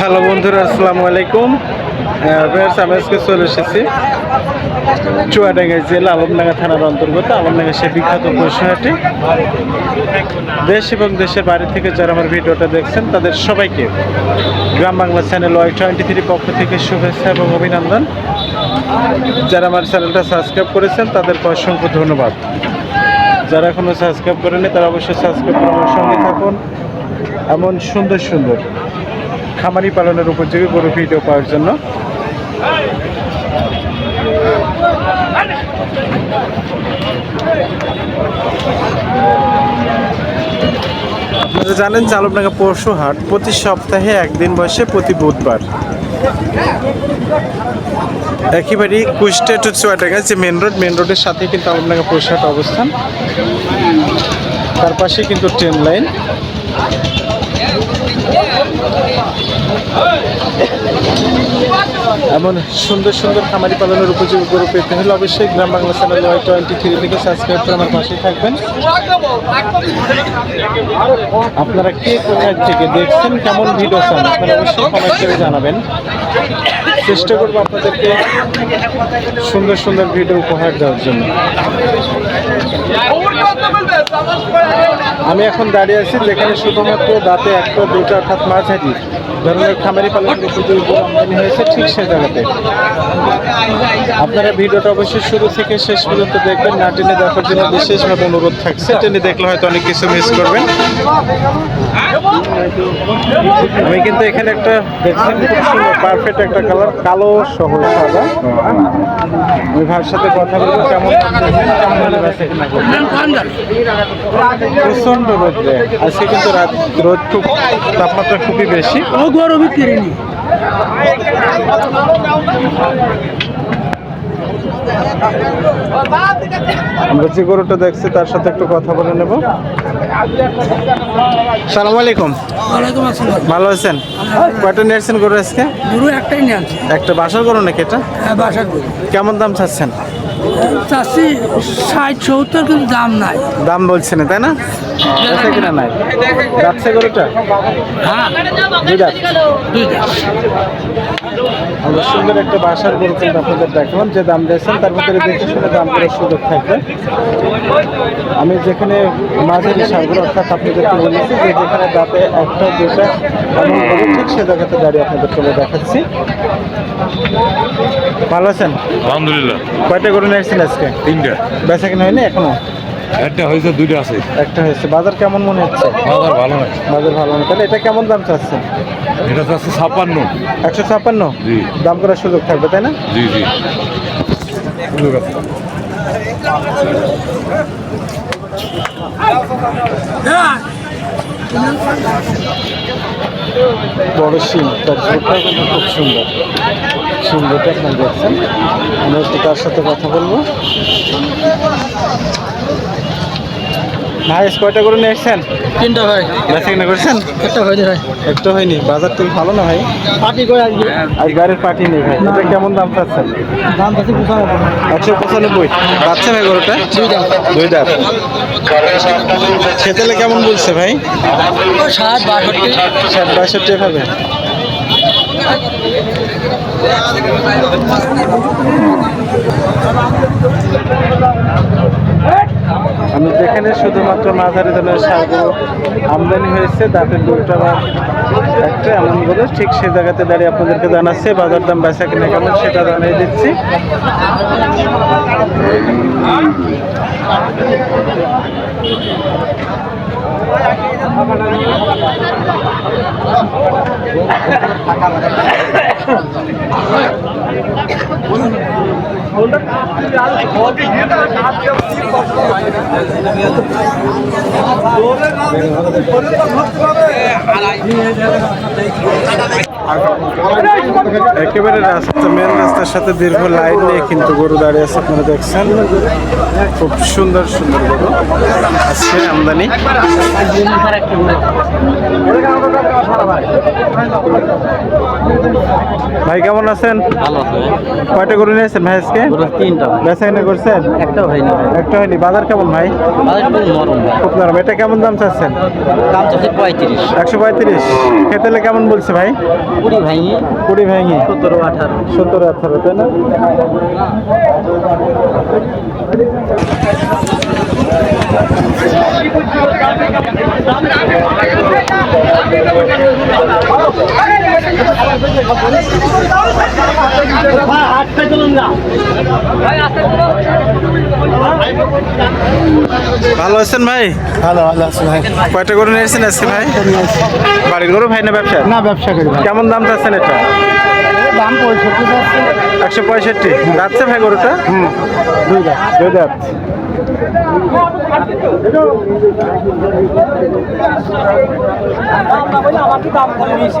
Hello বন্ধুরা, আসসালামু আলাইকুম। আমি আজকে চলে এসেছি চুয়াডাঙ্গা জেলা আলমডাঙ্গা থানার অন্তর্গত আলমডাঙ্গা সে বিখ্যাত পশুহাটি দেশ এবং দেশের বাইরে থেকে যারা আমার ভিডিওটা দেখছেন, তাদের সবাইকে Gram Bangla channel Y twenty three পক্ষ থেকে শুভেচ্ছা এবং অভিনন্দন। যারা আমার চ্যানেলটা সাবস্ক্রাইব করেছেন, তাদেরকে অসংখ্য ধন্যবাদ। যারা এখনও সাবস্ক্রাইব করেনি তারা অবশ্যই সাবস্ক্রাইব করে আমার সঙ্গে থাকুন। এমন সুন্দর সুন্দর খামারি পালনের উপযোগী গরু ভিডিও পাওয়ার জন্য। আপনারা জানেন চালুকনাগা পরশু হাট প্রতি সপ্তাহে একদিন বসে প্রতি বুধবার। একেবারেই কুষ্টিয়া টু চুয়াডাঙ্গা, যে মেন রোড মেন রোডের সাথে কিন্তু আলমডাঙ্গা পরশু হাট অবস্থান। তার পাশে কিন্তু ট্রেন লাইন এমন সুন্দর সুন্দর খামারি পালনের উপযোগী গরু পেতে হলে অবশ্যই Gram Bangla channel Y twenty three থেকে সাবস্ক্রাইব করে আমার পাশেই থাকবেন। আপনারা কে কোথায় থেকে দেখছেন, কেমন ভিডিও চান, আপনারা অবশ্যই কমেন্ট করে জানাবেন। চেষ্টা করব আপনাদেরকে সুন্দর সুন্দর ভিডিও উপহার দেওয়ার জন্য। আমি এখন দাঁড়িয়ে আছি যেখানে শুধুমাত্র দাঁতে একটা দুটো অর্থাৎ মাঝারি ধরনের খামারি পালনের উপযোগী আমদানি হয়েছে ঠিক সেই জায়গাতে। আপনারা ভিডিওটা অবশ্যই শুরু থেকে শেষ পর্যন্ত দেখবেন, না টেনে দেখার জন্য বিশেষভাবে অনুরোধ থাকছে। টেনে দেখলে হয়তো অনেক কিছু মিস করবেন। আমি কিন্তু এখানে একটা দেখছেন, খুব সুন্দর পারফেক্ট একটা কালার কালো সহ সাদা ওই সাথে কথা বলব, কেমন প্রচণ্ড রোদ্রে। আজকে কিন্তু রাত, রোদ খুব, তাপমাত্রা খুবই বেশি। ও গরু বিক্রি নি আমরা যে গরুটা দেখছি তার সাথে একটু কথা বলে নেব। সালাম আলাইকুম। ভালো আছেন? কয়টা নিয়েছেন গরু আজকে? গরু একটাই নিয়ে একটা বাসার গরু নাকি এটা? হ্যাঁ বাসার গরু। কেমন দাম চাচ্ছেন? চাচ্ছি ষাট সত্তর কিন্তু দাম নাই। দাম বলছে না তাই না? কিনা নাই? যাচ্ছে গরুটা? হ্যাঁ। দুই দাঁত? দুই দাম আমরা সুন্দর একটা বাসার গরু কিন্তু আপনাদের দেখলাম যে দাম দিয়েছেন তার ভিতরে দেখে শুনে দাম করার সুযোগ থাকবে। আমি যেখানে মাঝারি সারগুলো অর্থাৎ আপনাদেরকে বলেছি যে যেখানে দাঁতে একটা দুটা এমন ঠিক সে জায়গাতে দাঁড়িয়ে আপনাদের চলে দেখাচ্ছি। ভালো আছেন? আলহামদুলিল্লাহ। কয়টা গরু নিয়েছেন আজকে? তিনটা। বেচা কিনা হয়নি এখনও? একটা হয়েছে দুইটা আছে। একটা হয়েছে। বাজার কেমন মনে হচ্ছে? বাজার ভালো নাই। বাজার ভালো না তাহলে এটা কেমন দাম চাচ্ছেন এটা আছে ছাপ্পান্ন। একশো ছাপ্পান্ন? জি। দাম করার সুযোগ থাকবে তাই না? জি জি। সুযোগ আছে। বড় শিম তার কিন্তু খুব সুন্দর। সুন্দরটা আপনার দেখছেন আমি একটু তার সাথে কথা বলব? ভাই কয়টা করে নিয়ে এসছেন? তিনটা ভাই। বেচা কিনা করছেন একটা হয়নি ভাই। একটা হয়নি? বাজার তো ভালো না ভাই? পার্টি করে আসবে। আর গাড়ির পার্টি নেই ভাই। এটা কেমন দাম চাচ্ছেন? দাম চাচ্ছি পুষানো একশো পঁচানব্বই। পাচ্ছে ভাই গরুটা? দুই দাম দুই দাঁত। খেতেলে কেমন বলছে ভাই? ষাট বাষট্টি। ষাট বাষট্টি হবে আমি যেখানে শুধুমাত্র মাঝারি ধরনের সারগুলো আমদানি হয়েছে, তাতে দুটো বা একটা এমন করে ঠিক সেই জায়গাতে দাঁড়িয়ে আপনাদেরকে জানাচ্ছে, বাজার দাম বেচা কিনা কেমন সেটা জানিয়ে দিচ্ছি। একেবারে রাস্তা মেন রাস্তার সাথে দীর্ঘ লাইন নিয়ে কিন্তু গরু দাঁড়িয়ে আছে আপনারা দেখছেন। খুব সুন্দর সুন্দর গরু। আজকে আমদানি। ভাই কেমন আছেন? ভালো কয়টা গরু নিয়েছেন ভাই আজকে? তিনটা। কিনা করছেন? একটা হয়নি একটা হয়নি। বাজার কেমন ভাই? খুব নরম। এটা কেমন দাম চাচ্ছেন? দাম চাচ্ছে পঁয়ত্রিশ। একশো পঁয়ত্রিশ। খেতেলে কেমন বলছে ভাই? কুড়ি ভাঙি। কুড়ি ভাঙি। সতেরো আঠারো। সত্তর আঠারো তাই না? ভালো আছেন ভাই? ভালো ভালো আছেন ভাই। কয়টা গরু নিয়েছেন আজকে ভাই? বাড়ির গরু ভাই না ব্যবসা? না ব্যবসা করি কেমন দাম চাচ্ছেন এটা? দাম পঁয়ষট্টি একশো পঁয়ষট্টি। যাচ্ছে ভাই গরুটা? হুম। দুই দুই দাঁত। দাম করে নিয়েছি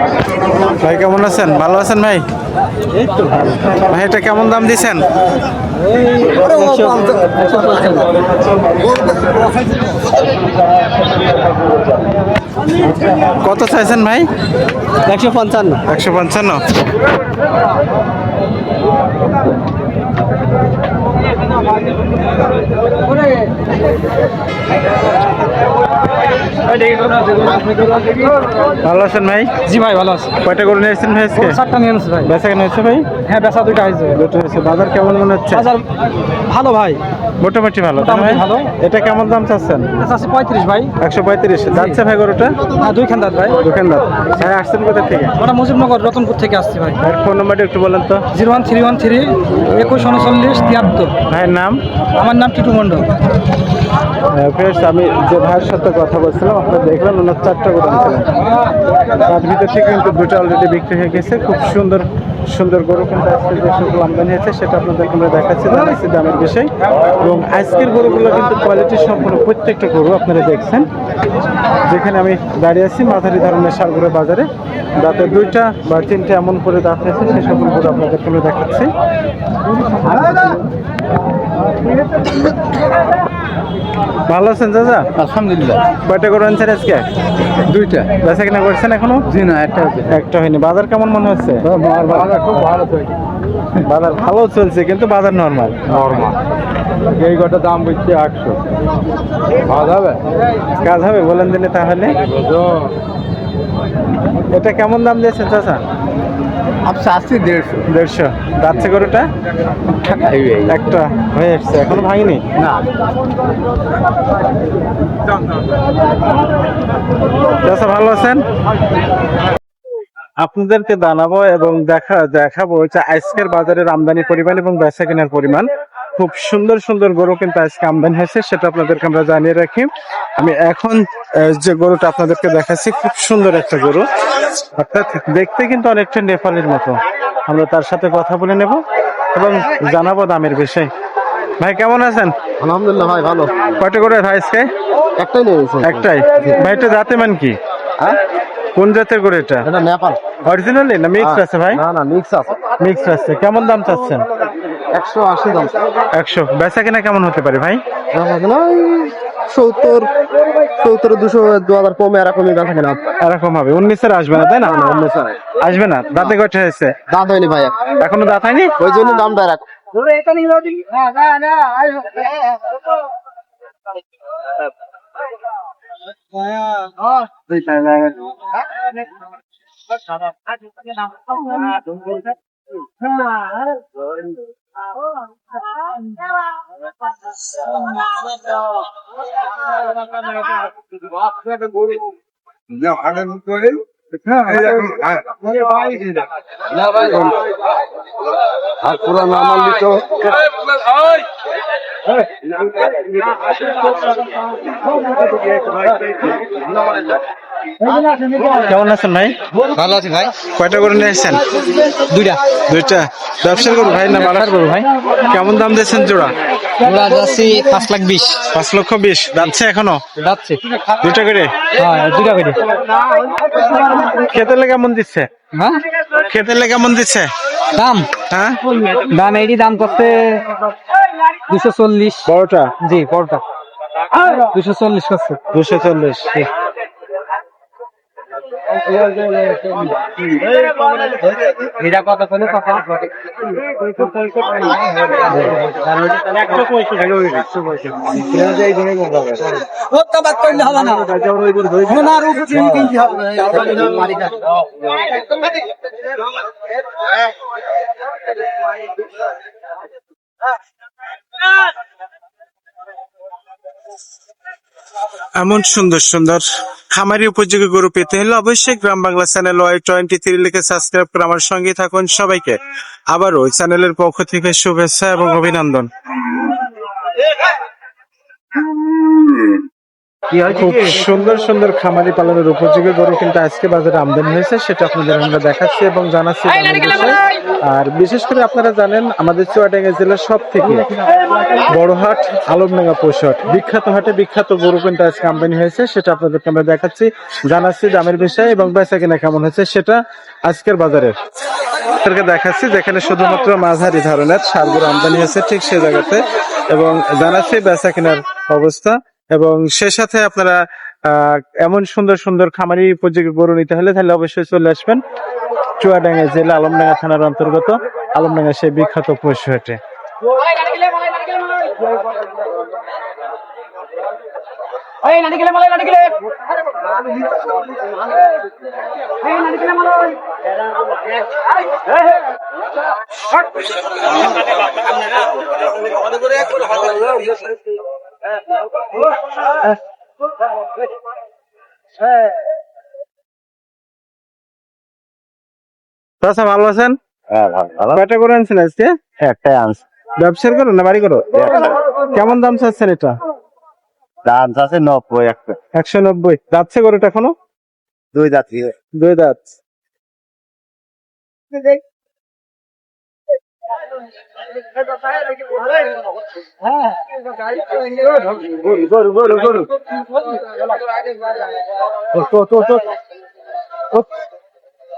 ভাই কেমন আছেন? ভালো আছেন ভাই? ভাই এটা কেমন দাম দিছেন কত চাইছেন ভাই? একশো পঞ্চান্ন। একশো পঞ্চান্ন। ভালো আছেন ভাই? জি ভাই ভালো আছে। কয়টা করে নিয়েছেন ভাই আজকে চারটা নিয়ে ভাই। বেচা কেন হয়েছে ভাই? হ্যাঁ বেচা দুইটা হয়েছে। দুটো হয়েছে। বাজার কেমন মনে হচ্ছে? বাজার ভালো ভাই। মোটামুটি ভালো? ভালো। এটা কেমন দাম চাচ্ছেন? আছে পঁয়ত্রিশ ভাই। একশো পঁয়ত্রিশ। যাচ্ছে ভাই গরুটা? হ্যাঁ দুই ভাই। ভাই দাঁত। ভাই আসছেন কোথা থেকে? আমরা মুজিবনগর রতনপুর থেকে আসছি ভাই। ভাই ফোন নাম্বারটা একটু বলেন তো। Zero one three one three একুশ উনচল্লিশ তিয়াত্তর। ভাইয়ের নাম? আমার নাম টিটু মণ্ডল। ফ্রেন্ডস আমি যে ভাইয়ের সাথে কথা বলছিলাম আপনারা দেখলেন ওনার চারটা গরু আনছিলেন তার ভিতর থেকে কিন্তু দুটো অলরেডি বিক্রি হয়ে গেছে। খুব সুন্দর সুন্দর গরু কিন্তু আজকে যে সকল আমদানি হয়েছে, সেটা আপনাদেরকে আমরা দেখাচ্ছি, জানাচ্ছি দামের বিষয়। এবং আজকের গরুগুলো কিন্তু কোয়ালিটি সম্পূর্ণ প্রত্যেকটা গরু আপনারা দেখছেন। যেখানে আমি দাঁড়িয়ে আছি, মাঝারি ধরনের সারগুলো বাজারে। দাঁতে দুইটা বা তিনটা এমন করে দাঁত হয়েছে সেই সকল গরু আপনাদেরকে আমরা দেখাচ্ছি। ভালো আছেন দাদা আলহামদুলিল্লাহ। কয়টা গরু আনছেন আজকে? দুইটা। বেচা কিনা করছেন এখনও? জি না একটা একটা হয়নি। বাজার কেমন মনে হচ্ছে? খুব ভালো বাজার ভালো চলছে কিন্তু বাজার নর্মাল নর্মাল এই গোটা দাম বলছে আটশো। পাওয়া হবে? কাজ হবে বলেন দিলে তাহলে। এটা কেমন দাম দিয়েছেন চাচা? আপনি আসছি দেড়শো। দেড়শো। যাচ্ছে গরুটা? একটা হয়ে এসছে এখনও ভাঙিনি? না। চাচা ভালো আছেন? আপনাদেরকে জানাব এবং দেখা দেখাবো যে আজকের বাজারের আমদানি পরিমাণ এবং বেচা কেনার পরিমাণ। খুব সুন্দর সুন্দর গরু কিন্তু আজকে আমদানি হয়েছে সেটা আপনাদেরকে আমরা জানিয়ে রাখি। আমি এখন যে গরুটা আপনাদেরকে দেখাচ্ছি খুব সুন্দর একটা গরু। অর্থাৎ দেখতে কিন্তু অনেকটা নেপালের মতো। আমরা তার সাথে কথা বলে নেব এবং জানাব দামের বিষয়। ভাই কেমন আছেন? আলহামদুলিল্লাহ ভাই ভালো। কয়টা করে ভাই আজকে? একটাই নিয়েছে একটাই। ভাই এটা জাতে মান কি? হ্যাঁ? কোন জাতের করে এটা? এটা নেপাল। অরিজিনালি না মিক্স আছে ভাই? না না মিক্স আছে। মিক্স আছে। কেমন দাম চাচ্ছেন? একশো আশি দাম। একশো। বেচা কিনা কেমন হতে পারে ভাই? সত্তর সত্তর দুশো দু হাজার কমে এরকমই দেখা কেনা। এরকম হবে। উনিশের আসবে না তাই না? আসবে না? দাঁতে কয়টা হয়েছে? দাঁত হয়নি ভাই এখনও দাঁত হয়নি? ওই জন্য দামটা রাখ আর পুরা নাম আনলি তো কেমন আছেন ভাই? ভালো আছি ভাই। কয়টা করে নিয়ে এসেছেন দুইটা। দুইটা। ব্যবসার করব ভাই না বাড়ার করব ভাই? কেমন দাম দিয়েছেন জোড়া? ওরা যাচ্ছি পাঁচ লাখ বিশ। পাঁচ লক্ষ বিশ। যাচ্ছে এখনও? যাচ্ছে। দুইটা করে? হ্যাঁ দুইটা করে। খেতে লেগে কেমন দিচ্ছে? হ্যাঁ? খেতে লেগে কেমন দিচ্ছে? দাম? হ্যাঁ? দাম এইটি দাম করতে দুশো চল্লিশ। বড়টা? জি পরটা দুশো চল্লিশ করছে। দুশো চল্লিশ। এটা কত করে কথা করলে এমন সুন্দর সুন্দর খামারি উপযোগী গরু পেতে হলে অবশ্যই Gram Bangla channel Y twenty three লিখে সাবস্ক্রাইব করে আমার সঙ্গে থাকুন সবাইকে আবার ওই চ্যানেলের পক্ষ থেকে শুভেচ্ছা এবং অভিনন্দন খুব সুন্দর সুন্দর খামারি পালনের উপযোগী গরু কিন্তু আজকে বাজারে আমদানি হয়েছে, সেটা আপনাদের আমরা দেখাচ্ছি এবং জানাচ্ছি। আর বিশেষ করে আপনারা জানেন, আমাদের চুয়াডাঙ্গা জেলার সব থেকে বড় হাট আলমডাঙ্গা পশু হাট। বিখ্যাত হাটে বিখ্যাত গরু কিন্তু আজকে আমদানি হয়েছে, সেটা আপনাদেরকে আমরা দেখাচ্ছি। জানাচ্ছি দামের বিষয়ে এবং বেচা কিনা কেমন হয়েছে, সেটা আজকের বাজারের দেখাচ্ছি, যেখানে শুধুমাত্র মাঝারি ধরনের সারগুলো আমদানি হয়েছে ঠিক সে জায়গাতে। এবং জানাচ্ছি বেচা কেনার অবস্থা। এবং সে সাথে আপনারা এমন সুন্দর সুন্দর খামারি উপযোগী গরু নিতে হলে তাহলে অবশ্যই চলে আসবেন। চুয়াডাঙ্গা জেলা আলমডাঙ্গা থানার অন্তর্গত আলমডাঙ্গা সেই বিখ্যাত পশু হাটে চাচা ভালো আছেন? হ্যাঁ ভালো কয়টা করে আনছেন আজকে? একটাই আনছে। ব্যবসার করো না বাড়ি করো কেমন দাম চাচ্ছেন এটা? দাম আছে নব্বই একটা একশো নব্বই। যাচ্ছে গরুটা এখনও? দুই যাত্রী দুই দাঁত। গরু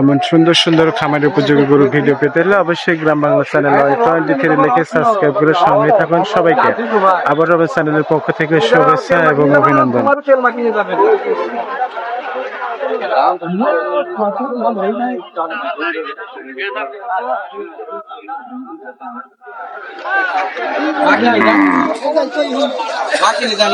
এমন সুন্দর সুন্দর খামারের উপযোগী গরু ভিডিও পেতে হলে অবশ্যই Gram Bangla channel twenty three লিখে সাবস্ক্রাইব করে সঙ্গে থাকুন সবাইকে। আবার চ্যানেলের পক্ষ থেকে শুভেচ্ছা এবং অভিনন্দন। বাকি নিয়ে যান